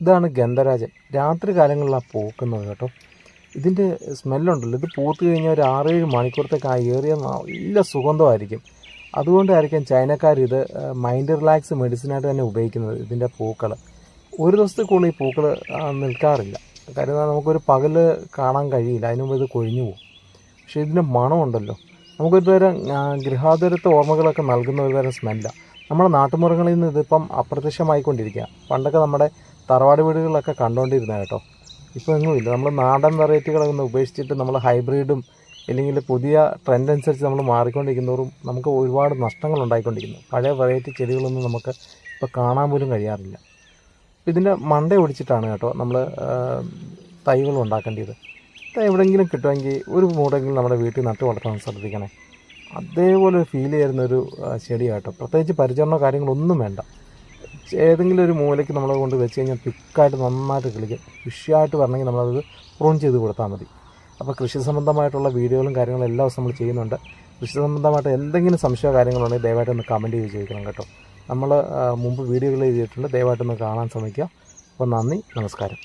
ഇതാണ് ഗന്ധരാജൻ. രാത്രി കാലങ്ങളിലാണ് പൂക്കുന്നത് കേട്ടോ. ഇതിന്റെ സ്മെല്ലുണ്ടല്ലോ. ഇത് പൂത്ത് കഴിഞ്ഞാൽ ഒരു ആറേഴ് മണിക്കൂറത്തേക്ക് ആ ഏറിയ നല്ല സുഗന്ധമായിരിക്കും. അതുകൊണ്ടായിരിക്കും ചൈനക്കാർ ഇത് മൈൻഡ് റിലാക്സ് മെഡിസിനായിട്ട് തന്നെ ഉപയോഗിക്കുന്നത് ഇതിന്റെ പൂക്കൾ ഒരു ദിവസത്തെ കൂടുതൽ ഈ പൂക്കൾ നിൽക്കാറില്ല. കാര്യം നമുക്കൊരു പകൽ കാണാൻ കഴിയില്ല. അതിനു മുമ്പ് ഇത് കൊഴിഞ്ഞു പോകും. പക്ഷേ ഇതിന്റെ മണമുണ്ടല്ലോ. നമുക്കൊരു തരം ഗൃഹാതുരത്തെ ഓർമ്മകളൊക്കെ നൽകുന്ന ഒരു തരം സ്മെല്ലാണ് നമ്മുടെ നാട്ടുമുറങ്ങളിൽ നിന്ന് ഇതിപ്പം അപ്രത്യക്ഷമായിക്കൊണ്ടിരിക്കുക. പണ്ടൊക്കെ നമ്മുടെ തറവാട് വീടുകളിലൊക്കെ കണ്ടുകൊണ്ടിരുന്ന കേട്ടോ. ഇപ്പോൾ ഒന്നുമില്ല നമ്മൾ നാടൻ വെറൈറ്റികളൊക്കെ ഒന്ന് ഉപേക്ഷിച്ചിട്ട് നമ്മൾ ഹൈബ്രിഡും അല്ലെങ്കിൽ പുതിയ ട്രെൻഡ് അനുസരിച്ച് നമ്മൾ മാറിക്കൊണ്ടിരിക്കുന്നതോറും നമുക്ക് ഒരുപാട് നഷ്ടങ്ങൾ ഉണ്ടായിക്കൊണ്ടിരിക്കുന്നു. പഴയ വെറൈറ്റി ചെടികളൊന്നും നമുക്ക് ഇപ്പോൾ കാണാൻ പോലും കഴിയാറില്ല. ഇതിന്റെ മണ്ട ഒടിച്ചിട്ടാണ് കേട്ടോ നമ്മൾ തൈകൾ ഉണ്ടാക്കേണ്ടത്. എവിടെയെങ്കിലും കിട്ടുമെങ്കിൽ ഒരു മൂടെങ്കിലും നമ്മുടെ വീട്ടിൽ നട്ട് വളർത്താൻ ശ്രദ്ധിക്കണേ. അതേപോലെ ഫീൽ ചെയ്യുന്ന ഒരു ചെടിയാട്ടോ. പ്രത്യേകിച്ച് പരിചരണമോ കാര്യങ്ങളൊന്നും വേണ്ട. ഏതെങ്കിലും ഒരു മൂലയ്ക്ക് നമ്മൾ കൊണ്ട് വെച്ച് കഴിഞ്ഞാൽ തിക്കായിട്ട് നന്നായിട്ട് കിളിക്കും. കൃഷിയായിട്ട് വരണമെങ്കിൽ നമ്മളത് പ്രൂൺ ചെയ്ത് കൊടുത്താൽ മതി. അപ്പോൾ കൃഷി സംബന്ധമായിട്ടുള്ള വീഡിയോകളും കാര്യങ്ങളും എല്ലാ ദിവസവും നമ്മൾ ചെയ്യുന്നുണ്ട്. കൃഷി സംബന്ധമായിട്ട് എന്തെങ്കിലും സംശയമോ കാര്യങ്ങളുണ്ടെങ്കിൽ ദയവായിട്ട് ഒന്ന് കമന്റ് ചെയ്ത് ചോദിക്കണം കേട്ടോ. നമ്മൾ മുമ്പ് വീഡിയോകൾ ചെയ്തിട്ടുണ്ട്. ദയവായിട്ടൊന്ന് കാണാൻ ശ്രമിക്കുക. അപ്പോൾ നന്ദി നമസ്കാരം.